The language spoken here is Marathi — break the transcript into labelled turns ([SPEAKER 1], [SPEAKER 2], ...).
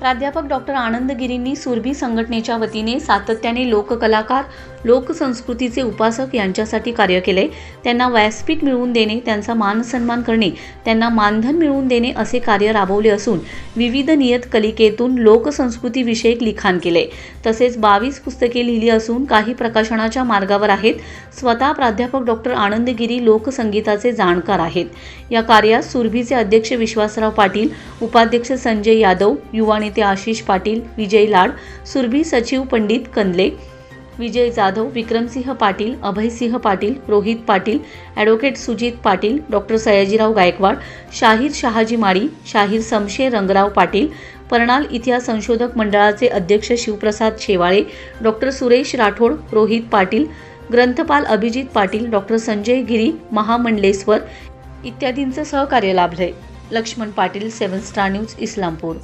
[SPEAKER 1] प्राध्यापक डॉक्टर आनंदगिरींनी सुरभी संघटनेच्या वतीने सातत्याने लोककलाकार लोकसंस्कृतीचे उपासक यांच्यासाठी कार्य केले. त्यांना व्यासपीठ मिळवून देणे त्यांचा मान सन्मान करणे त्यांना मानधन मिळवून देणे असे कार्य राबवले असून विविध नियतकलिकेतून लोकसंस्कृतीविषयक लिखाण केले. तसेच बावीस पुस्तके लिहिली असून काही प्रकाशनाच्या मार्गावर आहेत. स्वतः प्राध्यापक डॉक्टर आनंदगिरी लोकसंगीताचे जाणकार आहेत. या कार्यात सुरभीचे अध्यक्ष विश्वासराव पाटील उपाध्यक्ष संजय यादव युवा नेते आशिष पाटील विजय लाड सुरभी सचिव पंडित कंदले विजय जाधव विक्रमसिंह पाटील अभयसिंह पाटील रोहित पाटील ॲडव्होकेट सुजित पाटील डॉक्टर सयाजीराव गायकवाड शाहीर शहाजी माळी शाहीर समशे रंगराव पाटील परणाल इतिहास संशोधक मंडळाचे अध्यक्ष शिवप्रसाद शेवाळे डॉक्टर सुरेश राठोड रोहित पाटील ग्रंथपाल अभिजित पाटील डॉक्टर संजय गिरी महामंडलेश्वर इत्यादींचं सहकार्य लाभले. Laxman Patil seven star news Islampur.